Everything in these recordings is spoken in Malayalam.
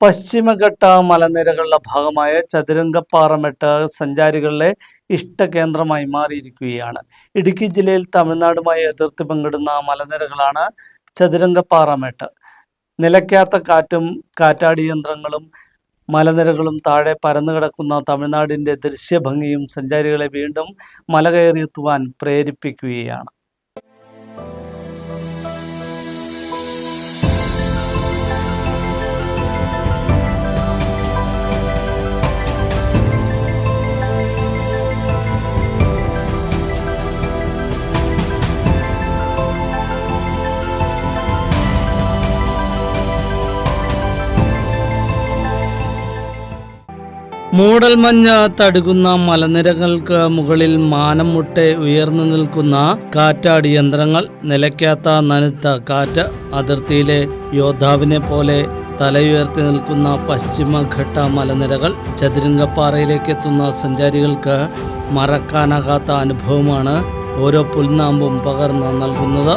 പശ്ചിമഘട്ട മലനിരകളുടെ ഭാഗമായ ചതുരംഗപ്പാറമെട്ട് സഞ്ചാരികളുടെ ഇഷ്ടകേന്ദ്രമായി മാറിയിരിക്കുകയാണ്. ഇടുക്കി ജില്ലയിൽ തമിഴ്നാടുമായി അതിർത്തി പങ്കിടുന്ന മലനിരകളാണ് ചതുരംഗപ്പാറമെട്ട്. നിലയ്ക്കാത്ത കാറ്റും കാറ്റാടി യന്ത്രങ്ങളും മലനിരകളും താഴെ പരന്നു കിടക്കുന്ന തമിഴ്നാടിന്റെ ദൃശ്യഭംഗിയും സഞ്ചാരികളെ വീണ്ടും മല കയറിയെത്തുവാൻ പ്രേരിപ്പിക്കുകയാണ്. മൂടൽമഞ്ഞ് തടുകുന്ന മലനിരകൾക്ക് മുകളിൽ മാനം മുട്ടെ ഉയർന്നു നിൽക്കുന്ന കാറ്റാടി യന്ത്രങ്ങൾ നിലയ്ക്കാത്ത നനുത്ത കാറ്റ് അതിർത്തിയിലെ യോദ്ധാവിനെ പോലെ തലയുയർത്തി നിൽക്കുന്ന പശ്ചിമഘട്ട മലനിരകൾ ചതുരംഗപ്പാറയിലേക്ക് എത്തുന്ന സഞ്ചാരികൾക്ക് മറക്കാനാകാത്ത അനുഭവമാണ് ഓരോ പുൽനാമ്പും പകർന്ന് നൽകുന്നത്.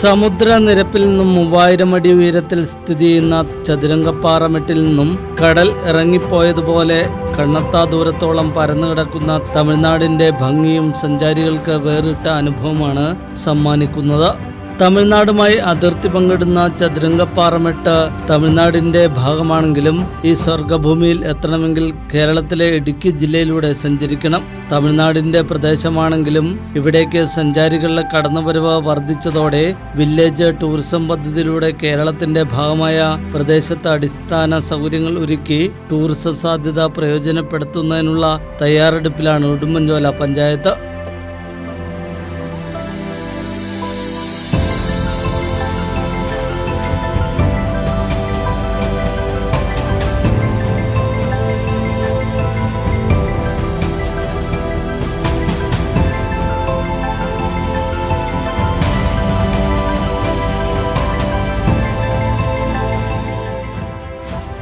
സമുദ്രനിരപ്പിൽ നിന്നും മൂവായിരം അടി ഉയരത്തിൽ സ്ഥിതി ചെയ്യുന്ന ചതുരംഗപ്പാറമെട്ടിൽ നിന്നും കടൽ ഇറങ്ങിപ്പോയതുപോലെ കണ്ണത്താ ദൂരത്തോളം പരന്നു കിടക്കുന്ന തമിഴ്നാടിന്റെ ഭംഗിയും സഞ്ചാരികൾക്ക് വേറിട്ട അനുഭവമാണ് സമ്മാനിക്കുന്നത്. തമിഴ്നാടുമായി അതിർത്തി പങ്കിടുന്ന ചതുരംഗപ്പാറമെട്ട് തമിഴ്നാടിന്റെ ഭാഗമാണെങ്കിലും ഈ സ്വർഗഭൂമിയിൽ എത്തണമെങ്കിൽ കേരളത്തിലെ ഇടുക്കി ജില്ലയിലൂടെ സഞ്ചരിക്കണം. തമിഴ്നാടിന്റെ പ്രദേശമാണെങ്കിലും ഇവിടേക്ക് സഞ്ചാരികളുടെ കടന്നുവരവ് വർദ്ധിച്ചതോടെ വില്ലേജ് ടൂറിസം പദ്ധതിയിലൂടെ കേരളത്തിന്റെ ഭാഗമായ പ്രദേശത്ത് അടിസ്ഥാന സൗകര്യങ്ങൾ ഒരുക്കി ടൂറിസ സാധ്യത പ്രയോജനപ്പെടുത്തുന്നതിനുള്ള തയ്യാറെടുപ്പിലാണ് Udumbanchola panchayat.